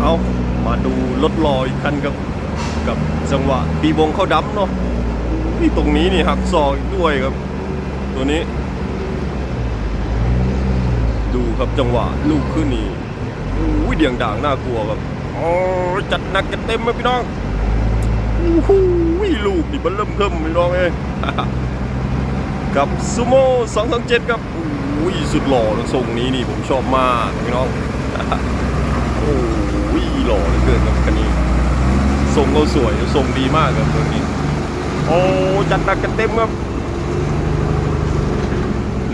เอามาดูรถลอยคันครับกับจังหวะตีวงเข้าดับเนาะที่ตรงนี้นี่หักซอกด้วยครับ ตัวนี้ ดูครับจังหวะลูกขึ้นนี่โอ้ยเดียงด่างน่ากลัวครับโอ้จัดหนักจัดเต็มไหมพี่น้องโอ้โหลูกนี่มันเริ่มเทิมพี่น้องเอ้ยกับซูโม่227ครับโอ้ยสุดหล่อทรงนี้นี่ผมชอบมากพี่น้องโอ้ หล่อเหลือเกินครับคันนี้ทรงเขาสวยทรงดีมากครับตัวนี้ โอ้จัดหนักกันเต็มครับ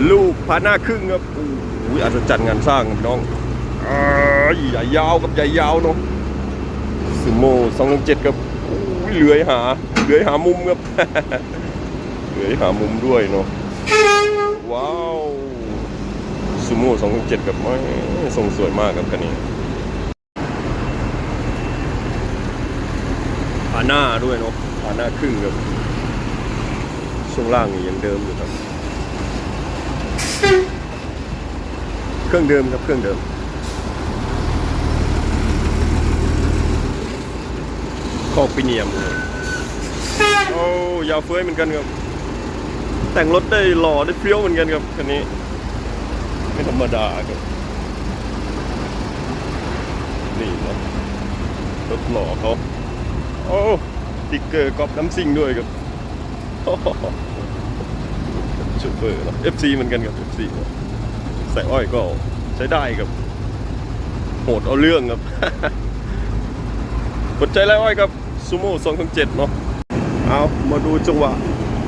ลูกพาหน้าครึ่งครับโอ้ยอาจจะจัดงานสร้างครับน้องอ่าใหญ่ยาวกับใหญ่ยาวเนาะซูโม่227ครับโอ้ยเลื้อยหาเลื้อยหามุมครับเลื้อยหามุมด้วยเนาะว้าวซูโม่227กับไม่ทรงสวยมากครับคันนี้ ผาหน้าด้วยเนาะผาหน้าครึ่งครับช่วงล่างนี่ยังเดิมอยู่ครับ เครื่องเดิมครับเครื่องเดิมคอกปิเนียมเลยโอ้ยาวเฟ้ยเหมือนกันครับ แต่งรถได้หล่อได้เฟี้ยวเหมือนกันครับคันนี้ ไม่ธรรมดาครับ นี่เนาะรถหล่อเขา โอ้ติ๊กเกอร์กอบน้ำซิ่งด้วยครับชูเปอร์เนาะ FC เหมือนกันครับ FC เนอะใส่อ้อยก็ใช้ได้ครับโหดเอาเรื่องครับกดใจแล้วอ้อยครับซูโม่สองเจ็ดเนาะเอามาดูจังหวะ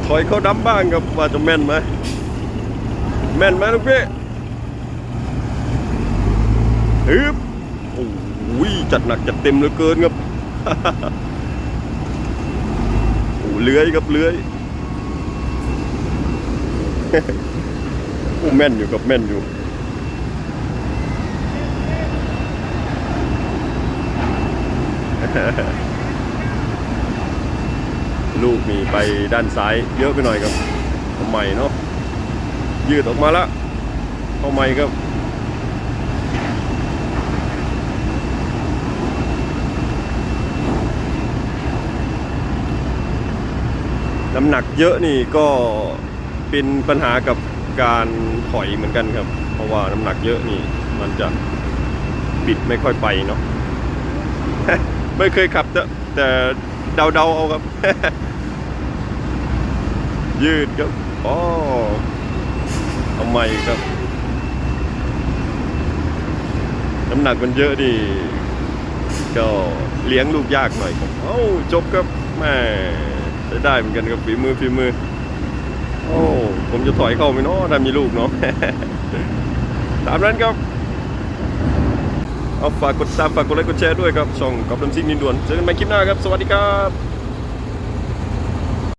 ถอยเข้าดับบ้างครับว่าจะแม่นไหมแม่นไหมลูกพี่ฮึบโอ้ยจัดหนักจัดเต็มเหลือเกินครับ เลื้อยครับเลื้อยโอ้แม่นอยู่กับแม่นอยู่ลูกมีไปด้านซ้ายเยอะไปหน่อยครับทำไมเนาะยืดออกมาละทำไมครับ น้ำหนักเยอะนี่ก็เป็นปัญหากับการถอยเหมือนกันครับ เพราะว่าน้ำหนักเยอะนี่ มันจะบิดไม่ค่อยไปเนาะไม่เคยขับแต่แต่เดาๆเอาครับ ยืดครับอ๋อทำไมครับ น้ำหนักมันเยอะดิก็เลี้ยงลูกยากหน่อยครับเอ้าจบครับแม่ ช้ได้เหมือนกันครับฝีมือฝีมือ โอ้ผมจะถอยเข้าไหมเนาะถ้ามีลูกเนาะตามนั้นครับเอาฝากกดตามฝากกดไลค์กดแชร์ด้วยครับช่องกอบลำซิ่งนินด่วนเจอกันใหม่คลิปหน้าครับ สวัสดีครับ